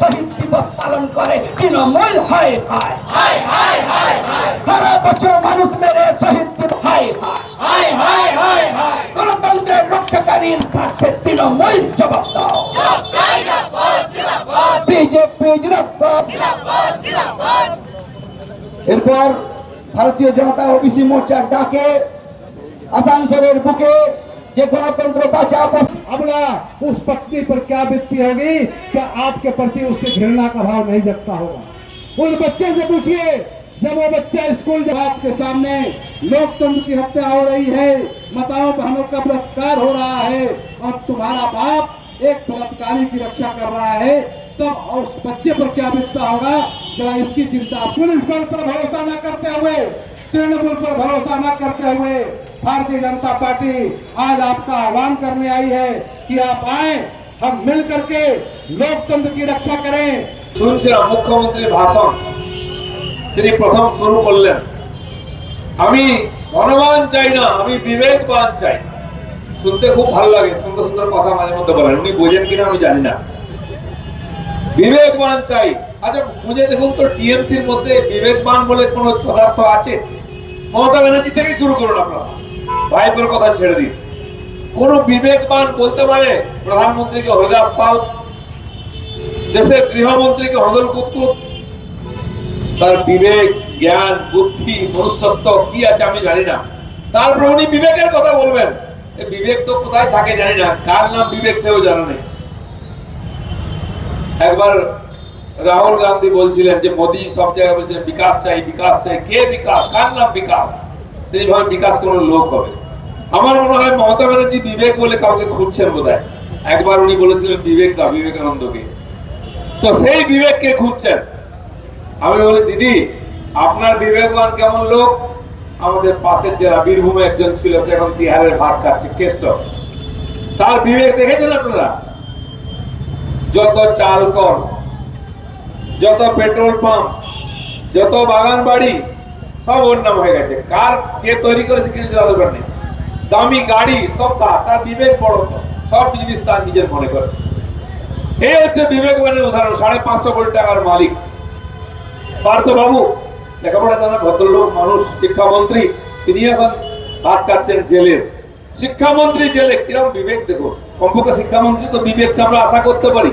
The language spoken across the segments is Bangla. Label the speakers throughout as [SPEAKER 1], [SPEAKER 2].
[SPEAKER 1] শহীদ দিবস পালন করে তৃণমূল হয় হয়। সারা বছর মানুষ মেরে শহীদ দিবস হয় হয়। গণতন্ত্রের রক্ষাকারীর স্বার্থে তৃণমূল জবাব দাও। বিজেপি এরপর ভারতীয় জনতা ওবিসি মোর্চার ডাকে আসানসোলের বুকে
[SPEAKER 2] अपना उस पत्नी पर क्या बीतती होगी? क्या आपके प्रति उसके घृणा का भाव नहीं जगता होगा? उस बच्चे से पूछिए, जब वो बच्चा स्कूल जब आपके सामने लोकतंत्र की हत्या हो रही है। बताओ, बहनों का बलात्कार हो रहा है? और तुम्हारा बाप एक बलात्कारी की रक्षा कर रहा है, तब तो उस बच्चे पर क्या बीतता होगा? जरा इसकी चिंता। पुलिस बल पर भरोसा न करते हुए, तृणमूल पर भरोसा न करते हुए भारतीय जनता पार्टी आज आपका आह्वान करने आई है कि आप आए हम मिल करके लोकतंत्र की रक्षा करें
[SPEAKER 3] শুনছিলাম মুখ্যমন্ত্রীর ভাষণ তিনি প্রথম শুরু করলেন আমি ধনবান চাই না আমি বিবেকবান চাই শুনতে খুব ভালো লাগে সুন্দর সুন্দর কথা মাঝে মধ্যে বলেন উনি বোঝেন কিনা আমি জানি না বিবেকবান চাই আচ্ছা বুঝে দেখুন তো টিএমসির মধ্যে বিবেকবান বলে কোন পদার্থ আছে মমতা ব্যানার্জি থেকেই শুরু করুন আপনারা ভাইপোর কথা ছেড়ে দিন। কোন বিবেকবান বলতে পারে প্রধানমন্ত্রীকে হরিদাস পাল, দেশের গৃহমন্ত্রীকে হদল কুতুব? তার বিবেক, জ্ঞান, বুদ্ধি, মনুষ্যত্ব কি আছে আমি জানি না। তারপর উনি বিবেকের কথা বলবেন। বিবেক তো কোথায় থাকে জানি না, কার নাম বিবেক সেও জানা নেই একবার রাহুল গান্ধী বলছিলেন যে মোদি সব জায়গায় বলছেন বিকাশ চাই বিকাশ চাই। কে বিকাশ? কার নাম বিকাশ? তিনি ভাবেন বিকাশ কোন লোক হবে। আমার মনে হয় মমতা ব্যানার্জি বিবেক বলে কাউকে খুঁজছেন বোধ একবার উনি বলেছিলেন, বিবেক দা, বিবেকানন্দকে। তো সেই বিবেককে খুঁজছেন? আমি বলি, দিদি, আপনার বিবেকবান কেমন লোক? আমাদের পাশের জেলা বীরভূমে একজন ছিল, সে এখন বিহারের ভাত খাচ্ছে, কেষ্ট। তার বিবেক দেখেছেন আপনারা? যত চাল কল যত পেট্রোল পাম্প, যত বাগান বাড়ি সব ওর নাম হয়ে গেছে। কার কে তৈরি করেছে কিছু দরকার নেই। দামি গাড়ি, সব তার। বিবেক বড় সব জিনিস তার নিজের মনে করে। এই হচ্ছে বিবেকবানের উদাহরণ, সাড়ে পাঁচশো কোটি টাকার মালিক। পার্থ বাবু, লেখাপড়া জানা ভদ্রলোক, মানুষ, শিক্ষামন্ত্রী, তিনি এখন হাত কাটছেন জেলের শিক্ষামন্ত্রী জেলে, কিরম বিবেক দেখো। কমপক্ষে শিক্ষামন্ত্রী তো বিবেকটা আমরা আশা করতে পারি।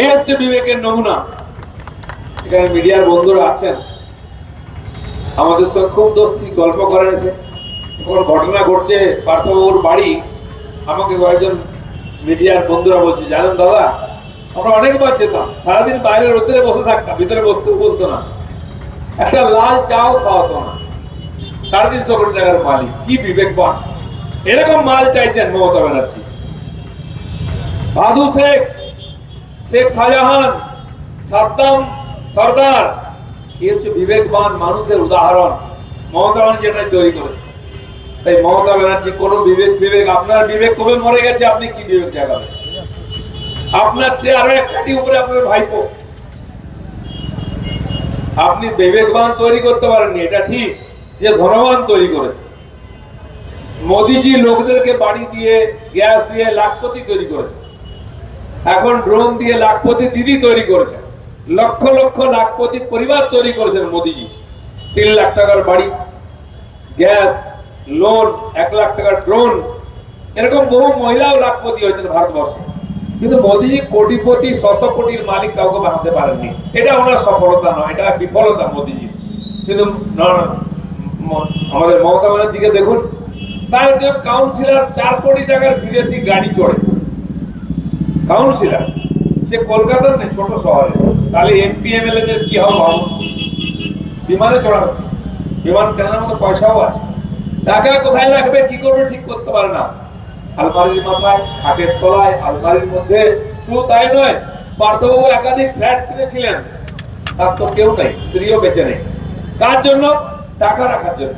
[SPEAKER 3] এই হচ্ছে বিবেকের নমুনা। এখানে মিডিয়ার বন্ধুরা আছেন। আমাদের সঙ্গে খুব দোস্তি, গল্প করেন এসে কোনো ঘটনা ঘটছে, পার্থবাবুর বাড়ি, আমাকে কয়েকজন মিডিয়ার বন্ধুরা বলছে, জানেন দাদা, আমরা অনেকবার যেতাম, সারাদিন বাইরে রোদ্রে বসে থাকতাম, ভিতরে বসতেও বলতো না। একটা লাল চাও খাওয়াতো না। সাড়ে তিনশো কোটি টাকার মালিক, কি বিবেকবান। এরকম মাল চাইছেন মমতা ব্যানার্জি। বাদু শেখ শেখ শাহজাহান, সাদ্দাম সর্দার, এই হচ্ছে বিবেকবান মানুষের উদাহরণ। মমতা ব্যানার্জি এটা তৈরি করেছে। তাই মমতা ব্যানার্জি, কোন বিবেক বিবেক আপনার বিবেক কবে মরে গেছে? আপনি কি বিবেক জাগাবেন? আপনার চেয়ে আরও এক কাটি উপরে আপনার ভাইপো। আপনি বিবেকবান তৈরি করতে পারেননি, এটা ঠিক, যে ধনবান তৈরি করেছে। মোদিজি লোকদেরকে বাড়ি দিয়ে, গ্যাস দিয়ে লাখপতি তৈরি করেছে। এখন ড্রোন দিয়ে লাখপতি দিদি তৈরি করেছে। লক্ষ লক্ষ লাখপতি পরিবার তৈরি করেছেন মোদিজি। তিন লাখ টাকার বাড়ি, গ্যাস লোন, এক লাখ টাকার ড্রোন। এরকম বহু মহিলাও লাখপতি হয়েছেন ভারতবর্ষে। কিন্তু মোদিজি কোটিপতি, ছশো কোটির মালিক কাউকে বানাতে পারেননি। এটা ওনার সফলতা নয়, এটা বিফলতা মোদিজি। কিন্তু আমাদের মমতা ব্যানার্জিকে দেখুন, তার একজন কাউন্সিলর চার কোটি টাকার বিদেশি গাড়ি চড়ে। কাউন্সিলর, সে কলকাতার নেই ছোট শহরে। তাহলে এমপি এমএলএ দের কি হবে বিমানে চড়া হচ্ছে। বিমান কেনার মতো পয়সাও আছে। টাকা কোথায় রাখবে, কি করবে, ঠিক করতে পারে না। আলমারির মাথায়, খাটের তলায়, আলমারির মধ্যে। শুধু তাই নয়, পার্থবাবু একাধিক ফ্ল্যাট কিনেছিলেন। তার তো কেউ নাই, স্ত্রীও বেঁচে নেই। কার জন্য? টাকা রাখার জন্য।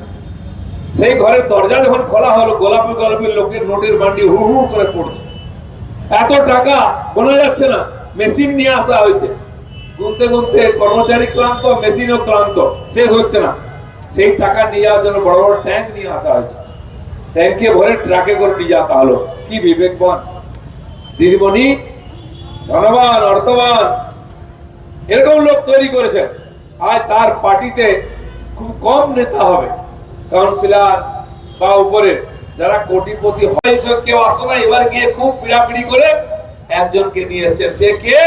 [SPEAKER 3] সেই ঘরের দরজা যখন খোলা হলো, গোলাপি গোলাপি লোকের নোটের বান্ডি হু হু করে পড়ছে। এত টাকা গোনা যাচ্ছে না, মেশিন নিয়ে আসা হয়েছে। গুনতে গুনতে কর্মচারী ক্লান্ত, মেশিনও ক্লান্ত, শেষ হচ্ছে না। সেই টাকা নিয়ে যাওয়ার জন্য বড় বড় ট্যাঙ্ক নিয়ে আসা হয়েছে। ট্যাঙ্কে ভরে ট্রাকে করে নিয়ে যাওয়া হলো। কি বিবেকবান। দিদিমণি ধনবান অর্থবান। এরকম লোক তৈরি করেছেন। আজ তার পার্টিতে খুব কম নেতা হবে। কাউন্সিলর বা উপরে যারা কোটিপতি হয় কেউ আসতো না। এবার গিয়ে খুব পিড়াপিড়ি করে একজনকে নিয়ে এসছেন। সে কে?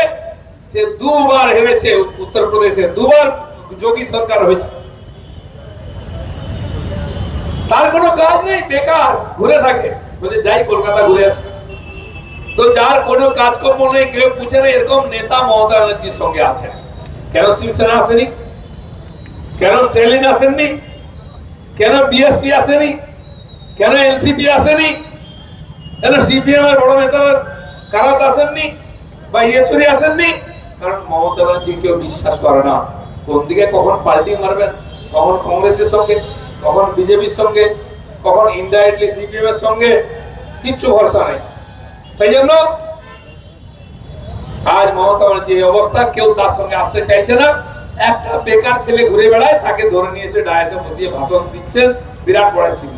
[SPEAKER 3] সে দুবার হেরেছে উত্তরপ্রদেশে দুবার যোগী সরকার হয়েছে। তার কোনো কাজ নেই, বেকার, ঘুরে থাকে। বলে যাই, কলকাতা ঘুরে আসি। তো যার কোনো কাজকর্ম নেই, কেউ পুছে না এরকম নেতা মমতা ব্যানার্জির সঙ্গে আছেন। কেন শিবসেনা আসেনি? কেন স্টেলিন আসেননি? কেন বিএসপি আসেনি? কেন এনসিপি আসেনি? কেন সিপিএম এর বড় নেতারা কারাত আসেননি বা ইয়েচুরি আসেননি? কারণ মমতা ব্যানার্জি কেউ বিশ্বাস করে না। কোন দিকে কখন পাল্টি মারবেন? কখন কংগ্রেসের সঙ্গে কখন বিজেপির সঙ্গে, কখন ইনডাইরেক্টলি সিপিএম এর সঙ্গে, কিচ্ছু ভরসা নেই। সেই জন্য আজ মমতা এই অবস্থা, কেউ তার সঙ্গে আসতে চাইছে না। একটা বেকার ছেলে ঘুরে বেড়ায়, তাকে ধরে নিয়ে এসে ডায়াসে বসিয়ে ভাষণ দিচ্ছেন বিরাট বড় চিহ্ন।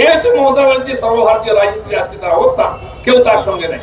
[SPEAKER 3] এই হচ্ছে মমতা ব্যানার্জি সর্বভারতীয় রাজনীতির আজকে তার অবস্থা, কেউ তার সঙ্গে নেই।